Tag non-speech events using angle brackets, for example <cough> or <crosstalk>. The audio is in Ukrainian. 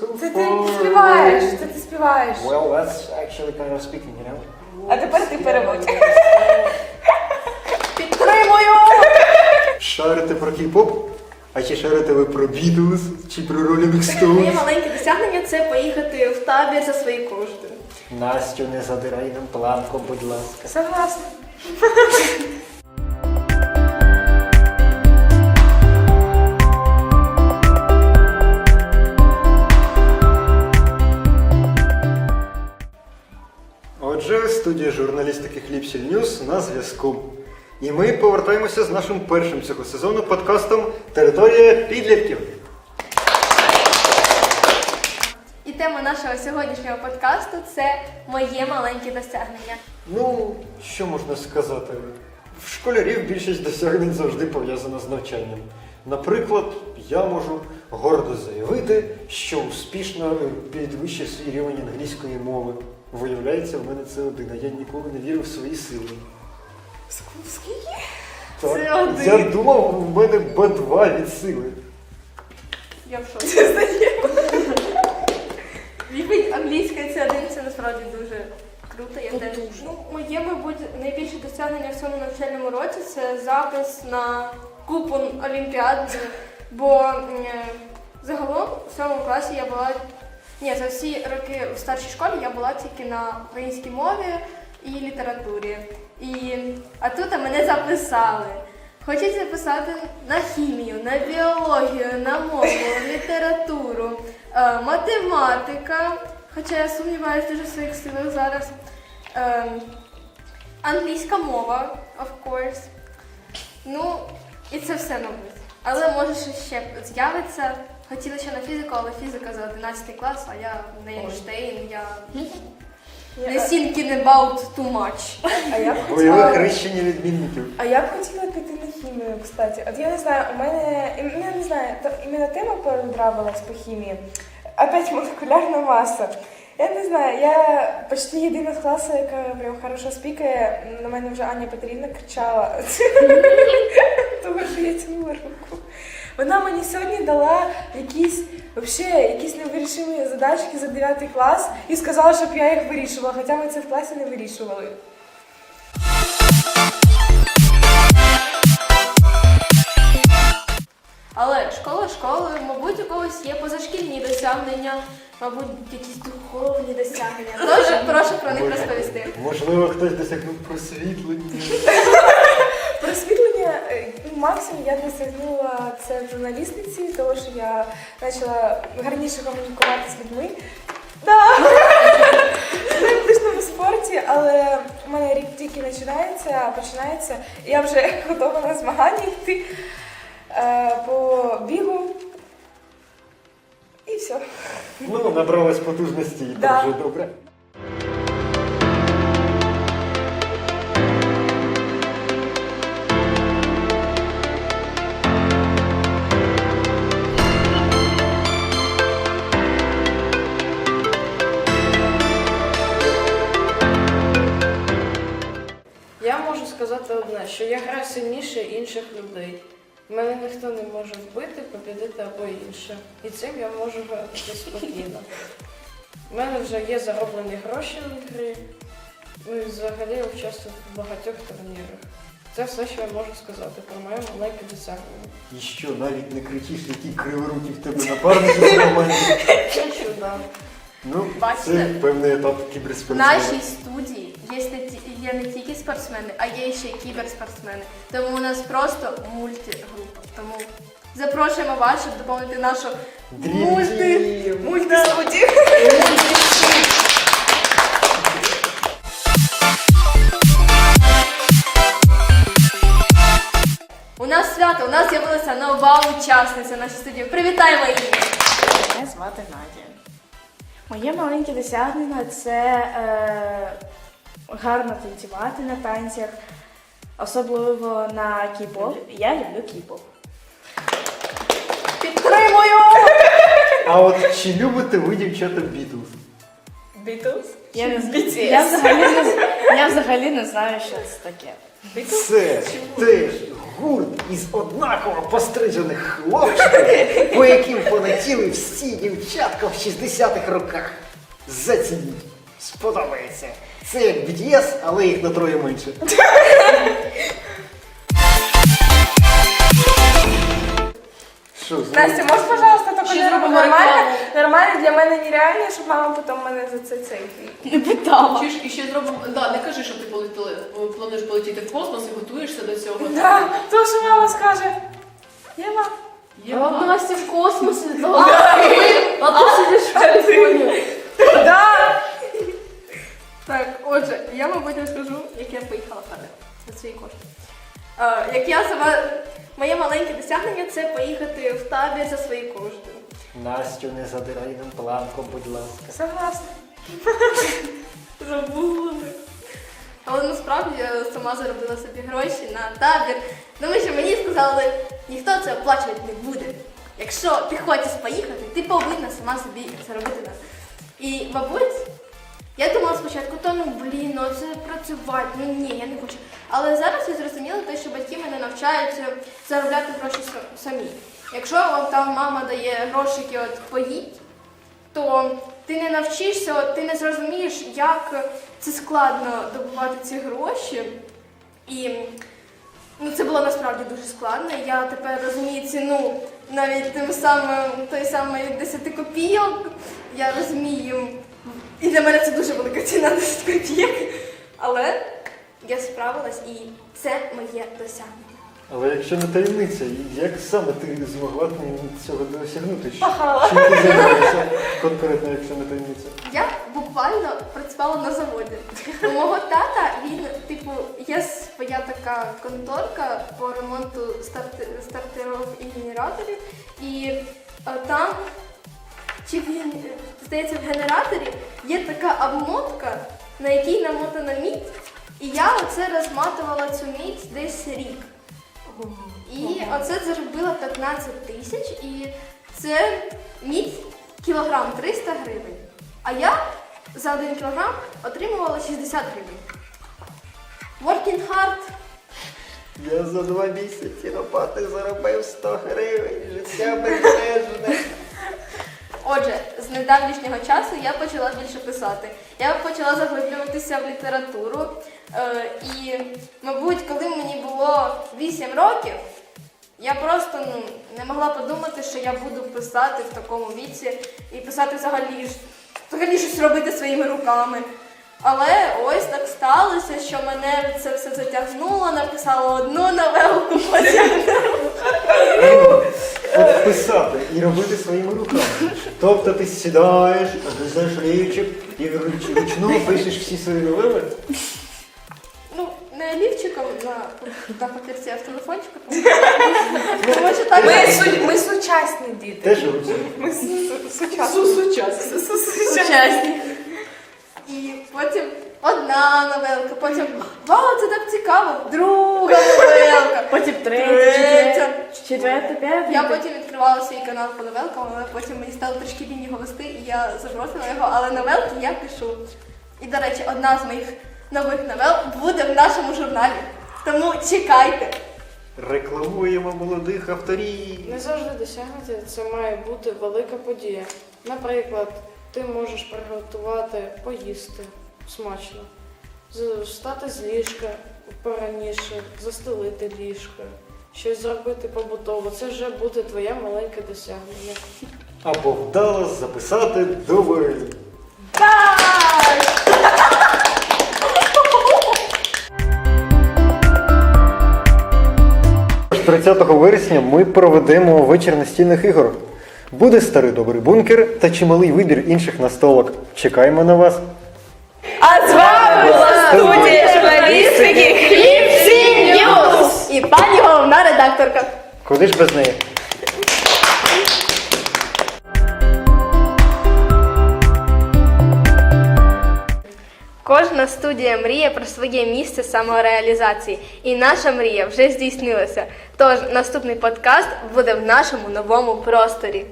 so Це ти співаєш, це ти співаєш. Well, that's actually kind of speaking, you know? А тепер ти переводь. Підтримую! Шарите про кей-поп? А чи шарите ви про Beatles, чи про Rolling Моє Stones? маленьке досягнення це поїхати в табір за свої кошти. Настю, не задирай нам планку, будь ласка. Согласна. Отже, студія журналістики Хлібсіль Ньюс на зв'язку. І ми повертаємося з нашим першим цього сезону подкастом Територія підлітків. І тема нашого сьогоднішнього подкасту це моє маленьке досягнення. Ну, що можна сказати? В школярів більшість досягнень завжди пов'язана з навчанням. Наприклад, я можу гордо заявити, що успішно підвищив свій рівень англійської мови. Виявляється, в мене це один, а я ніколи не вірив в свої сили. Скільки? Це один. Я думав, у мене Б2 від сили. Я в шоці. Рівень англійської це один, це насправді дуже круто. Я теж. Ну, моє, мабуть, найбільше досягнення в цьому навчальному році це запис на купу Олімпіад. Бо загалом в цьому класі я була. Ні, за всі роки в старшій школі я була тільки на українській мові і літературі. І, а тут мене записали. Хочуть записати на хімію, на біологію, на мову, літературу, е, математика. Хоча я сумніваюся дуже в своїх силах зараз. Е, англійська мова, of course. Ну, і це все, мабуть. Але може ще з'явиться. Хотіла ще на фізику, але фізика за 11 клас, а я не Ейнштейн, я не thinking about too much. А я б Бойове хотіла. хрещення відмінників. А я б хотіла піти на хімію, кстати. От я не знаю, у мене, ну, я не знаю, то іменно тема понравилась по хімії. Опять молекулярна маса. Я не знаю, я почти єдина з класу, яка прям хорошо спікає. На мене вже Аня Петрівна кричала. <laughs> Тому що я тянула руку. Вона мені сьогодні дала якісь вообще, якісь невирішимі задачки за 9 клас і сказала, щоб я їх вирішувала, хоча ми це в класі не вирішували. Але школа школою, мабуть, у когось є позашкільні досягнення, мабуть, якісь духовні досягнення. Тож прошу про них розповісти. Можливо, хтось досягнув просвітлення. Просвітлення максимум я досягнула це в журналістиці, тому що я почала гарніше комунікувати з людьми. Да. В спорті, але у мене рік тільки починається, починається, і я вже готова на змагання йти е, по бігу. І все. Ну, набралась потужності, і Да. вже добре. Сказати одне, що я граю сильніше інших людей. Мене ніхто не може вбити, побідити або інше. І цим я можу грати спокійно. У мене вже є зароблені гроші в грі. Ну і взагалі я участвую в багатьох турнірах. Це все, що я можу сказати про моє маленьке досягнення. І що, навіть не кричиш, які криворукі в тебе напарники в команді. Я чудо. Ну, Бачите? це певний етап В нашій студії є не, ті- є не тільки спортсмени, а є ще й кіберспортсмени. Тому у нас просто мультигрупа. Тому запрошуємо вас, щоб доповнити нашу мульти, Team. У нас свято, у нас з'явилася нова учасниця нашої студії. Привітаємо її! Мене звати Надя. Моє маленьке досягнення це е, гарно танцювати на танцях, особливо на кіп-поп. Я люблю кіп-поп. Підтримую! А от чи любите ви, дівчата, Бітлз? Бітлз? Я, не, з- я, взагалі не, я взагалі не знаю, що це таке. Це теж гурт із однаково пострижених хлопчиків, по яким полетіли всі дівчатка в 60-х роках. Зацініть, сподобається. Це як BTS, але їх на троє менше. Що, знову? Настя, можеш, пожалуйста, только Ще не зробимо нормально? рекламу. Нормально для мене нереально, щоб мама потім мене за це цей. Не питала. Чуєш, і ще зробимо. Да, не кажи, що ти полетіли, плануєш полетіти в космос і готуєшся до цього. Да, то, що мама скаже. Єва. Єва. Настя в космосі, як я сама, моє маленьке досягнення це поїхати в табір за свої кошти. Настю, не задирай нам планку, будь ласка. Согласна. <laughs> Забули. Але насправді я сама заробила собі гроші на табір, тому що мені сказали, ніхто це оплачувати не буде. Якщо ти хочеш поїхати, ти повинна сама собі заробити. І, мабуть, я думала спочатку, то ну блін, ну це працювати, ну ні, я не хочу. Але зараз я зрозуміла те, що батьки мене навчають заробляти гроші самі. Якщо вам там мама дає грошики, от поїдь, то ти не навчишся, от ти не зрозумієш, як це складно добувати ці гроші. І ну, це було насправді дуже складно. Я тепер розумію ціну навіть тим самим, той самої 10 копійок. Я розумію, і для мене це дуже велика ціна 10 копійок. Але я справилась і це моє досягнення. Але якщо не таємниця, як саме ти змогла цього досягнути? Пахала. Чим ти займаєшся конкретно, якщо не таємниця? Я буквально працювала на заводі. У мого тата він, типу, є своя така конторка по ремонту стартерів і генераторів. І е, там, чи він, е, здається, в генераторі є така обмотка, на якій намотана мідь. І я оце розматувала цю мідь десь рік. І оце заробила 15 тисяч, і це мідь кілограм 300 гривень. А я за один кілограм отримувала 60 гривень. Working hard. Я за два місяці роботи заробив 100 гривень, життя <laughs> безмежне. Отже, з недавнішнього часу я почала більше писати. Я почала заглиблюватися в літературу. Е, і, мабуть, коли мені було 8 років, я просто ну, не могла подумати, що я буду писати в такому віці і писати взагалі, взагалі щось робити своїми руками. Але ось так сталося, що мене це все затягнуло, написала одну новелку, <laughs> потім От <laughs> писати і робити своїми руками. Тобто ти сідаєш, гризеш лівчик і руч- вручну пишеш всі свої новели. Ну, не олівчиком на, на папірці, а в телефончику. Тому що так. Ми, су- ми сучасні діти. Теж руці. Ми су- сучасні. Сучасно. Сучасні. І потім одна новелка, потім вау, це так цікаво, друга новелка. <laughs> Потім третя, четверта, п'ята. Я потім відкривала свій канал по новелкам, але потім мені стало трішки його вести, і я забросила його, але новелки я пишу. І, до речі, одна з моїх нових новел буде в нашому журналі. Тому чекайте. Рекламуємо молодих авторів. Не завжди досягнути це має бути велика подія. Наприклад, ти можеш приготувати поїсти смачно, встати з ліжка пораніше, застелити ліжко, щось зробити побутово. Це вже буде твоє маленьке досягнення. Або вдало записати доволі. Тож 30 вересня ми проведемо вечір настільних ігор. Буде старий добрий бункер та чималий вибір інших настолок. Чекаємо на вас. А з вами була студія журналістики Хлібці Ньюс. І пані головна редакторка. Куди ж без неї? Кожна студія мріє про своє місце самореалізації, і наша мрія вже здійснилася. Тож наступний подкаст буде в нашому новому просторі.